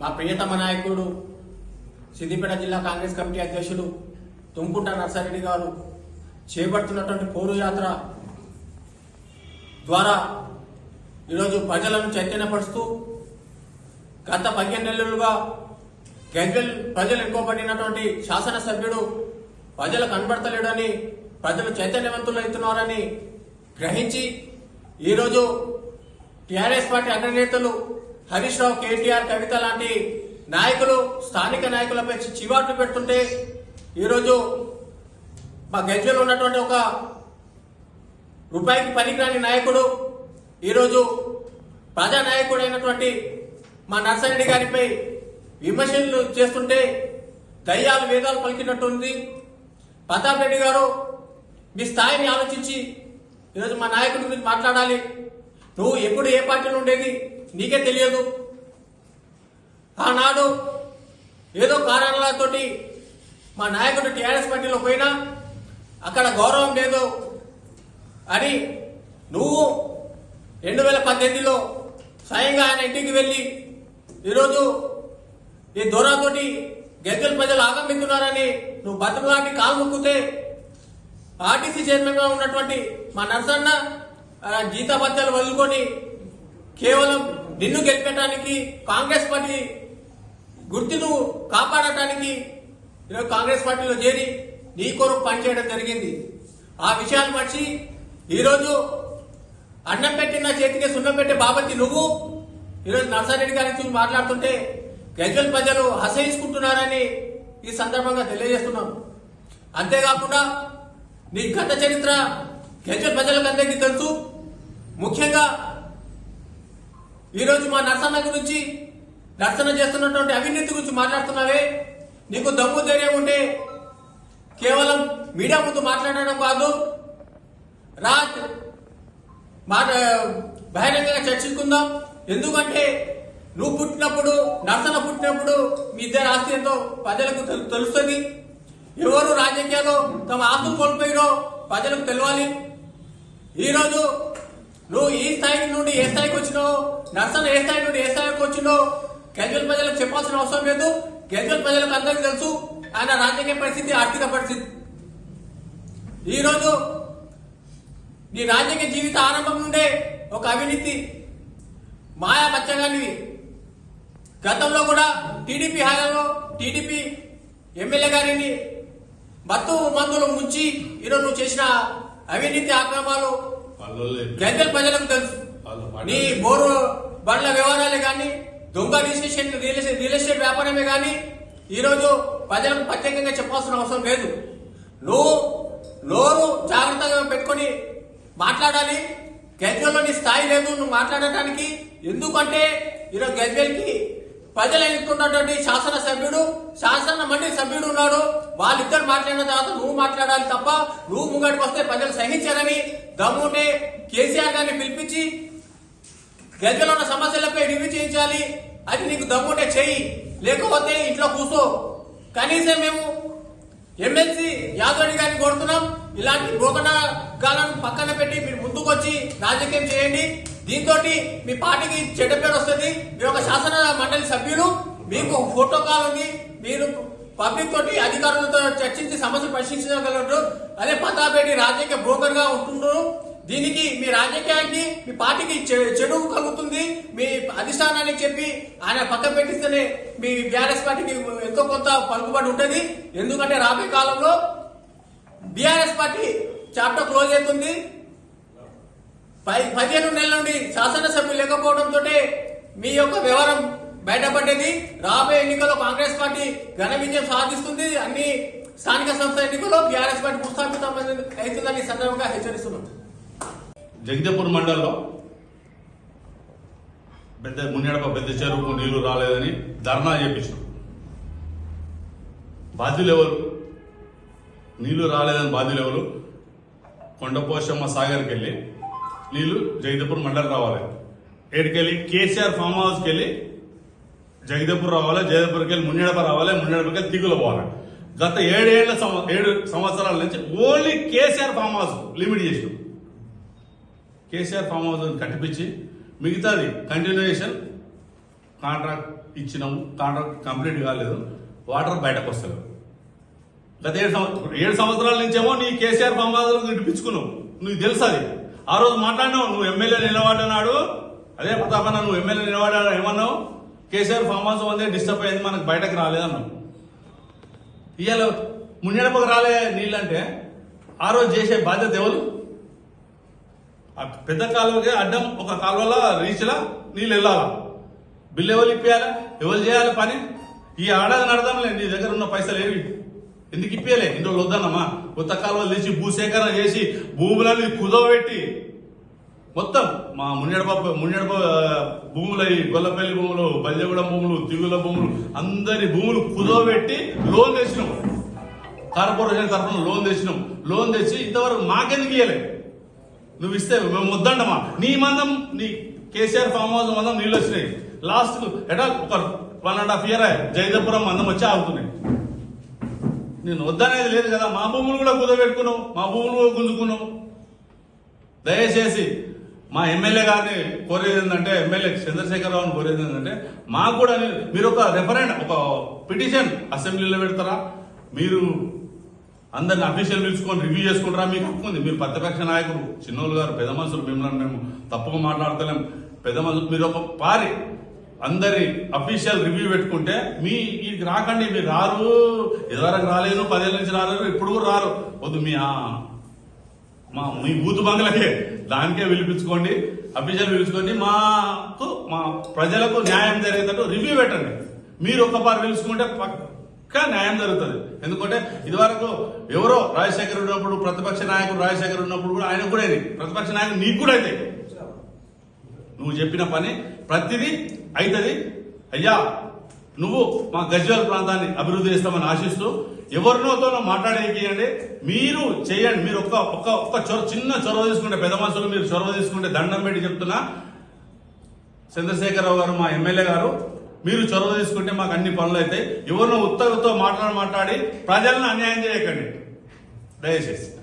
మా ప్రియతమ నాయకుడు సిద్దిపేట జిల్లా కాంగ్రెస్ కమిటీ అధ్యక్షులు తుంకుంట నర్సారెడ్డి గారు చేపడుతున్నటువంటి పోరు యాత్ర ద్వారా ఈరోజు ప్రజలను చైతన్యపరుస్తూ గత పదిహేను నెలలుగా గజ్వెల్ ప్రజలు ఎక్కువబడినటువంటి శాసనసభ్యుడు ప్రజలు కనబడతలేడని ప్రజలు చైతన్యవంతులవుతున్నారని గ్రహించి ఈరోజు టీఆర్ఎస్ పార్టీ అగ్రనేతలు హరీష్ రావు కేటీఆర్ కవిత లాంటి నాయకులు స్థానిక నాయకులపై చివాట్లు పెడుతుంటే ఈరోజు మా గజ్వెల్ ఉన్నటువంటి ఒక రూపాయికి పనికిరాని నాయకుడు ఈరోజు ప్రజా నాయకుడైనటువంటి మా నర్సరెడ్డి గారిపై విమర్శలు చేస్తుంటే దయ్యాలు వేదాలు పలికినట్టుంది. ప్రతాప్ రెడ్డి గారు మీ స్థాయిని ఆలోచించి ఈరోజు మా నాయకుడి గురించి మాట్లాడాలి. నువ్వు ఎప్పుడు ఏ పార్టీలో ఉండేది? నీకే తెలియదు. ఆనాడు ఏదో కారణాలతోటి మా నాయకుడు టీఆర్ఎస్ పార్టీలో పోయినా అక్కడ గౌరవం లేదు అని నువ్వు రెండు వేల పద్దెనిమిదిలో స్వయంగా ఆయన ఇంటికి వెళ్ళి ఈరోజు ఈ దూరాతోటి గద్దెల ప్రజలు ఆగమిస్తున్నారని నువ్వు బతుకులాంటి కాలు మొక్కితే ఆర్టీసీ చైర్మన్గా ఉన్నటువంటి మా నర్సన్న జీతా భత్యాలు వదులుకొని కేవలం నిన్ను గెలిపెట్టడానికి కాంగ్రెస్ పార్టీ గుర్తును కాపాడటానికి ఈరోజు కాంగ్రెస్ పార్టీలో చేరి నీ కొరకు పనిచేయడం జరిగింది. ఆ విషయాలు మర్చి ఈరోజు అన్నం పెట్టిన చేతికి సున్నం పెట్టే బాబతి నువ్వు ఈరోజు నర్సారెడ్డి గారి చూసి మాట్లాడుతుంటే గజ్వల్ ప్రజలు అసహించుకుంటున్నారని ఈ సందర్భంగా తెలియజేస్తున్నాం. అంతేకాకుండా నీ గత చరిత్ర గజ్వల్ ప్రజలకు అందరికీ తెలుసు. ముఖ్యంగా ఈరోజు మా నర్సన్న గురించి నర్సన చేస్తున్నటువంటి అవినీతి గురించి మాట్లాడుతున్నావే? నీకు దమ్ము ధైర్యం ఉంటే కేవలం మీడియా ముందు మాట్లాడడం కాదు రా బహిరంగంగా చర్చించుకుందాం. ఎందుకంటే నువ్వు పుట్టినప్పుడు నర్సన పుట్టినప్పుడు మీ ఇద్దరు ఆస్తి ఎంతో ప్రజలకు తెలు- తెలుస్తుంది. ఎవరు రాజకీయాల్లో తమ ఆస్తులు కోల్పోయినో ప్రజలకు తెలియాలి ఈరోజు నువ్వు ఈ స్థాయి నుండి ఏ స్థాయికి వచ్చినావు? నర్సన్ ఏ స్థాయి నుండి ఏ స్థాయికి వచ్చినావు గజ్వల్ ప్రజలకు చెప్పాల్సిన అవసరం లేదు. గజ్వల్ ప్రజలకు అందరికీ తెలుసు. ఆయన రాజకీయ పరిస్థితి ఆర్థిక పరిస్థితి. ఈరోజు నీ రాజకీయ జీవిత ఆరంభం నుండే ఒక అవినీతి మాయా బచ్చగానివి గతంలో కూడా టీడీపీ హయాంలో టీడీపీ ఎమ్మెల్యే గారిని మత్తు మందులు ముంచి ఈరోజు నువ్వు చేసిన అవినీతి ఆక్రమాలు గద్దెల ప్రజలకు తెలుసు. నీ బోరు బండ్ల వ్యవహారాలే కానీ దొంగ రిజిస్ట్రేషన్ రియల్ ఎస్టేట్ వ్యాపారమే కానీ ఈరోజు ప్రజలకు ప్రత్యేకంగా చెప్పాల్సిన అవసరం లేదు. నువ్వు నోరు జాగ్రత్తగా పెట్టుకొని మాట్లాడాలి. గజ్వెల్లో నీ స్థాయి లేదు నువ్వు మాట్లాడటానికి. ఎందుకంటే ఈరోజు గజ్వెల్కి ప్రజలు ఎన్నుకున్నటువంటి శాసన సభ్యుడు శాసన మండలి సభ్యుడు ఉన్నాడు. వాళ్ళిద్దరు మాట్లాడిన తర్వాత నువ్వు మాట్లాడాలి తప్ప నువ్వు ముంగడికి వస్తే ప్రజలు సహించారని దమ్ముంటే కేసీఆర్ గారిని పిలిపించి గజ్వెల్లో ఉన్న సమస్యలపై రివ్యూ చేయించాలి. అది నీకు దమ్ముంటే చెయ్యి లేకపోతే ఇంట్లో కూర్చో కనీసం మేము ఎమ్మెల్సీ యాదవ్ గారిని కోరుతున్నాం. ఇలాంటి గోకట గాలను పక్కన పెట్టి మీరు ముందుకు వచ్చి రాజకీయం చేయండి. దీంతో మీ పార్టీకి చెడ్డ పేరు వస్తుంది. మీరు ఒక శాసన మండలి సభ్యులు మీకు ఫోటో కాల్ ఉంది. మీరు పబ్లిక్ తోటి అధికారులతో చర్చించి సమస్య పరిశీలించగలరు. అదే పతాపేటి రాజకీయ బ్రోకర్గా ఉంటున్నారు. దీనికి మీ రాజకీయానికి మీ పార్టీకి చె- చెడు కలుగుతుంది. మీ అధిష్టానానికి చెప్పి ఆయన పక్కన పెట్టిస్తేనే మీ బీఆర్ఎస్ పార్టీకి ఎంతో కొంత పలుకుబడి ఉంటుంది. ఎందుకంటే రాబోయే కాలంలో బీఆర్ఎస్ పార్టీ చాప్టర్ క్లోజ్ అవుతుంది. పై- పదిహేను నెలల నుండి శాసనసభ్యులు లేకపోవడంతో మీ యొక్క వ్యవహారం బయటపడ్డది. రాబోయే ఎన్నికల్లో కాంగ్రెస్ పార్టీ ఘన విజయం సాధిస్తుంది. అన్ని స్థానిక సంస్థ ఎన్నికల్లో బీఆర్ఎస్ పార్టీ భూస్థాపితం అవుతుందని సందర్భంగా హెచ్చరిస్తున్నాం. జగదేపూర్ మండలంలో పెద్ద మున్నెడప పెద్ద చెరువుకు నీళ్ళు రాలేదని ధర్నా చేపించారు బాధ్యులు ఎవరు? నీళ్ళు రాలేదని బాధ్యులు ఎవరు? కొండపోషమ్మ సాగర్కి వెళ్ళి నీళ్ళు జగదేపూర్ మండలం రావాలి. ఏడికెళ్ళి కేసీఆర్ ఫామ్ హౌస్కి వెళ్ళి జగదపూర్ రావాలి జగదేపూర్కి వెళ్ళి మున్నెడప రావాలి మున్నెడపకి వెళ్ళి దిగులు పోవాలి. గత ఏడేళ్ళ సంవ- ఏడు సంవత్సరాల నుంచి only KCR farm house limit చేసినాం. కేసీఆర్ ఫామ్ హౌస్ కట్టిపించి మిగతాది కంటిన్యూషన్ కాంట్రాక్ట్ ఇచ్చినాము. కాంట్రాక్ట్ కంప్లీట్ కాలేదు. వాటర్ బయటకు వస్తలేదు. గత ఏడు సంవత్సరాలు ఏడు సంవత్సరాల నుంచేమో నీ కేసీఆర్ ఫామ్ హౌస్ కట్టిపించుకున్నావు. నీకు తెలుసు అది. ఆ రోజు మాట్లాడినావు నువ్వు ఎమ్మెల్యే నిలబడినాడు అదే ప్రతాపన్న నువ్వు ఎమ్మెల్యే నిలబడా ఏమన్నావు? కేసీఆర్ ఫామ్ హౌస్ వందే డిస్టర్బ్ అయింది మనకు బయటకు రాలేదన్నావు. ఇవాళ మున్నెడపకు రాలే నీళ్ళంటే ఆ రోజు చేసే బాధ్యత ఎవరు? ఆ పెద్ద కాలువకి అడ్డం ఒక కాలువలో రీచ్లా నీళ్ళు వెళ్ళాలా? బిల్లు ఎవరు ఇప్పేయాలి? ఎవరు చేయాలి పని? ఈ ఆడది నడదాంలే నీ దగ్గర ఉన్న పైసలు ఏవి? ఎందుకు ఇప్పేయలే? ఇంట్లో వద్దన్నమ్మా కొత్త కాలువలు తీసి భూసేకరణ చేసి భూములని కుదవబెట్టి మొత్తం మా మున్నెడప మున్నెడప భూములు ఈ గొల్లపల్లి భూములు బల్యగూడ భూములు తిగుల భూములు అందరి భూములు కుదవబెట్టి లోన్ తెచ్చినాం. కార్పొరేషన్ తరఫున లోన్ తెచ్చినాం. లోన్ తెచ్చి ఇంతవరకు మాకెందుకు ఇయ్యలే? నువ్వు ఇస్తే మేము వద్దంటమా? నీ మందం నీ కేసీఆర్ ఫామ్ హౌస్ మందం నీళ్ళు వచ్చినాయి. లాస్ట్ ఎటా ఒక one and half year Jaidapuram మందం వచ్చి ఆగుతున్నాయి. నేను వద్దనేది లేదు కదా. మా భూములు కూడా కుదబెట్టుకున్నావు మా భూములు కూడా గుంజుకున్నావు. దయచేసి మా ఎమ్మెల్యే గారిని కోరేది ఏంటంటే ఎమ్మెల్యే చంద్రశేఖరరావుని కోరేది ఏంటంటే మాకు కూడా మీరు ఒక రెఫరెండ్ ఒక పిటిషన్ అసెంబ్లీలో పెడతారా? మీరు అందరిని అఫీషియల్ పిలుచుకొని రివ్యూ చేసుకుంటారా? మీకు హక్కు ఉంది. మీరు ప్రతిపక్ష నాయకులు చిన్నోళ్ళు గారు పెద్ద మనుషులు మిమ్మల్ని మేము తప్పుగా మాట్లాడతలేం. పెద్ద మనుషులు మీరు ఒక పారి అందరి అఫీషియల్ రివ్యూ పెట్టుకుంటే మీ ఇది రాకండి మీరు రారు. ఇదివరకు రాలేదు పదేళ్ళ నుంచి రాలేదు ఇప్పుడు కూడా రారు. వద్దు మీ మా మీ బూత్ బంగ్లకే. దానికే పిలిపించుకోండి అఫీషియల్ పిలుచుకోండి. మాకు మా ప్రజలకు న్యాయం జరిగేటట్టు రివ్యూ పెట్టండి. మీరు ఒక్కపారు పిలుచుకుంటే పక్కా న్యాయం జరుగుతుంది. ఎందుకంటే ఇదివరకు ఎవరో రాజశేఖర్ ఉన్నప్పుడు ప్రతిపక్ష నాయకుడు రాజశేఖర్ ఉన్నప్పుడు కూడా ఆయన కూడా ప్రతిపక్ష నాయకుడు నీకు కూడా అయితే నువ్వు చెప్పిన పని ప్రతిదీ అవుతుంది అయ్యా నువ్వు మా గజ్వేల్ ప్రాంతాన్ని అభివృద్ధి చేస్తామని ఆశిస్తూ ఎవరినోతో మాట్లాడేయండి మీరు చేయండి. మీరు ఒక్క ఒక్క ఒక్క చొర చిన్న చొరవ తీసుకుంటే పెద్ద మనుషులు మీరు చొరవ తీసుకుంటే దండం పెట్టి చెప్తున్నా. చంద్రశేఖరరావు గారు మా ఎమ్మెల్యే గారు మీరు చొరవ తీసుకుంటే మాకు అన్ని పనులు అవుతాయి. ఎవరినో ఉత్తర్వుతో మాట్లాడి మాట్లాడి ప్రజలను అన్యాయం చేయకండి. దయచేసి.